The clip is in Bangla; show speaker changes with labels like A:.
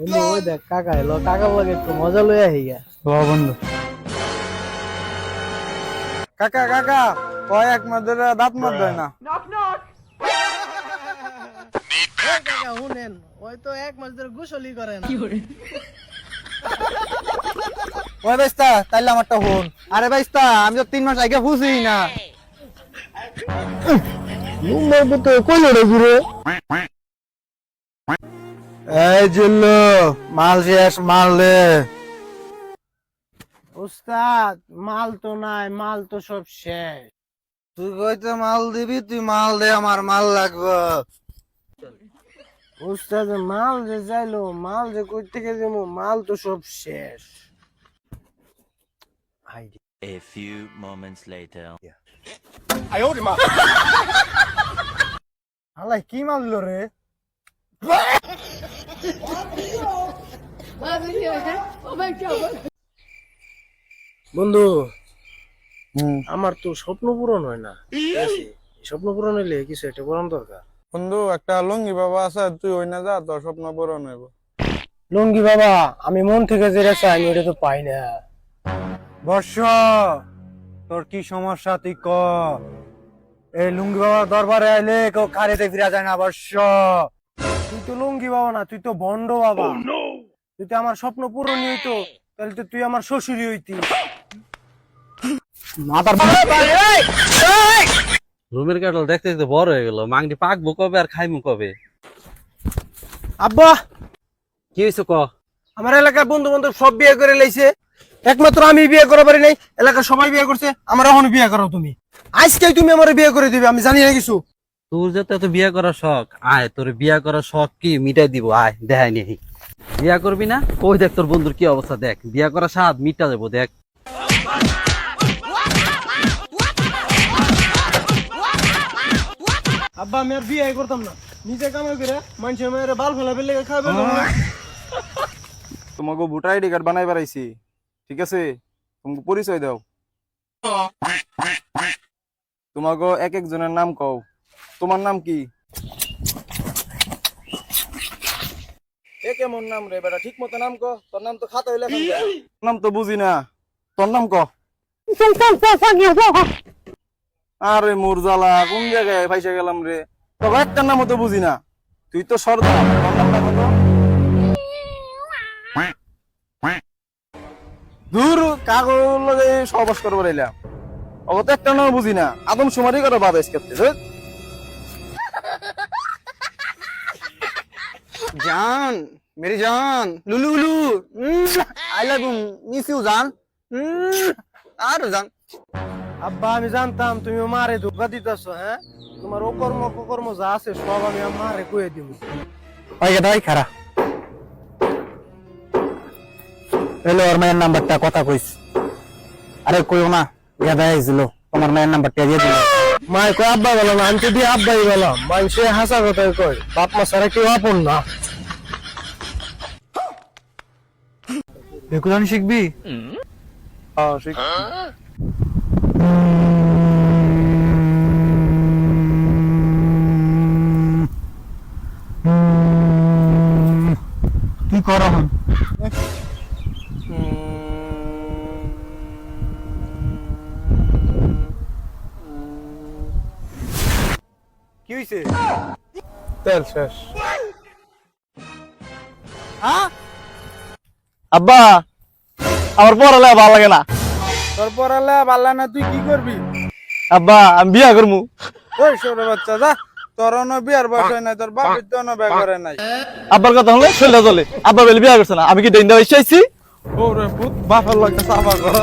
A: বন্ধু ওই দেখ কাকা এলো কাকা লাগে একটু মজা লইয়া হিগা
B: বন্ধু কাকা কাকা কয় এক মাস ধরে দাঁত মার দেয় না
A: কাকা শুনেন ওই তো এক মাস ধরে গোসলই করে না
B: ওই বাইস্তা তাইলে আমারটা হন আরে বাইস্তা আমি তো তিন মাস আগে বুঝি না
A: তো কইলো রে গুরু
B: এই জিল্লু মাল শেষ মাল দে।
A: উস্তাদ মাল তো নাই মাল তো সব শেষ।
B: তুই কইতে মাল দিবি তুই মাল দে আমার মাল লাগবে।
A: উস্তাদ মাল যে যাইলো মাল যে কই থেকে যাব মাল তো সব শেষ।
C: A few moments later.
B: আলাই কি মাল দিল রে?
A: বন্ধু আমার তো স্বপ্ন পূরণ হয় না। স্বপ্ন পূরণ হইলে কিছু একটা করার দরকার।
B: বন্ধু একটা লঙ্গি বাবা আছে তুই ওই না যা তোর স্বপ্ন পূরণ হইব।
A: লঙ্গি বাবা আমি মন থেকে যেটা চাই এটা তো পাই না।
B: বর্ষ তোর কি সমস্যা তুই ক? এই লুঙ্গি বাবার দরবারে আইলে কেউ কারেতে ফিরা যায় না বর্ষ।
A: তুই তো লঙ্গি বাবা না তুই তো ভন্ড বাবা। তুই তো আমার স্বপ্ন পূরণই হইতো তাহলে তো তুই আমার শ্বশুরই হইতি।
B: মাথার
D: রুমের কাটল দেখতে দেখতে বড় হয়ে গেল। মাংটি পাকবো কবে আর খাইমু কবে?
A: আব্বা!
D: কি হয়েছে ক?
A: আমার এলাকার বন্ধু বান্ধব সব বিয়ে করে লাইছে। একমাত্র আমি বিয়ে করা পারি নাই এলাকার সবাই বিয়ে করছে আমার এখন বিয়ে করো তুমি। আজকে তুমি আমার বিয়ে করে দিবে আমি জানি না কিছু।
D: তোর যাতে এত বিয়া করার শখ আয় তোর বিয়া করার শখ কি? মিটাই দিব আয় দেখাই নি বিয়া করবি না? কই দেখ তোর বন্ধুর কি অবস্থা দেখ। বিয়া করার স্বাদ মিটা যাব দেখ।
A: আব্বা আমি আর বিয়ে করতাম না। নিজে কামাই করে মানুষের মেয়ের বাল ফেলা ফেলে খাবে
B: তোমাকে ভোটার আইডি কার্ড বানাই বেড়াইছি ঠিক আছে? তোমাকে পরিচয় দাও। তোমাকে এক একজনের নাম কও। তোমার নাম কি? এ কেমন নাম রে বেটা? ঠিক মতো নাম ক। তোর নাম তো খাতা হইলে নাম তো বুঝি না। তোর নাম ক? আরে মুরজালা কোন জায়গায় ফাইসা গেলাম রে? তোর একটা নামও তো বুঝি না। তুই তো সর্দার তোর নামটা কত? দূর কাগজ সহবাস করব রইলাম অগত একটা নাম বুঝি না। আদম সুমারি করে বাদ করতে জান মেরি জান Lulu Lulu I love you miss you জান আর জান।
A: আব্বা আমি জানতাম তুমি মারে ধোকা দিতেছ হ্যাঁ? তোমার অকর্ম অকর্ম যা আছে সব আমি মারে কয়ে দিব।
B: ওই দাই খারা এলো ওর মায়ের নাম্বারটা কথা কইস। আরে কইও না গাদা আইছিল তোমার মায়ের নাম্বারটা দিয়ে দিল।
A: মায় কয় আব্বা বলো না আমি তো দিয়ে আব্বাই বললাম মানুষে হাসা কথাই কয় বাপ মা সারা কেউ আপন না।
B: বেকুলানি শিখবি? হ্যাঁ শিখ কি কর এখন? কি হইছে? তেল শেষ। হ্যাঁ?
E: আব্বা আমার পড়ালে ভালো লাগে না।
B: তোর পড়ালে পারলা না তুই কি করবি?
E: আব্বা আমি বিয়া করব
B: ওই ছোট বাচ্চা যা। তোর অন্য বিয়ার বয়স হয় নাই তোর বাপের তো অন্য বিয়ে করে নাই।
E: আব্বার কথা হলে চলে চলে। আব্বা বলে বিয়া করছে না আমি কি দেন দেওয়া চাইছি
B: ওরে পুত বাপের লাগে কর।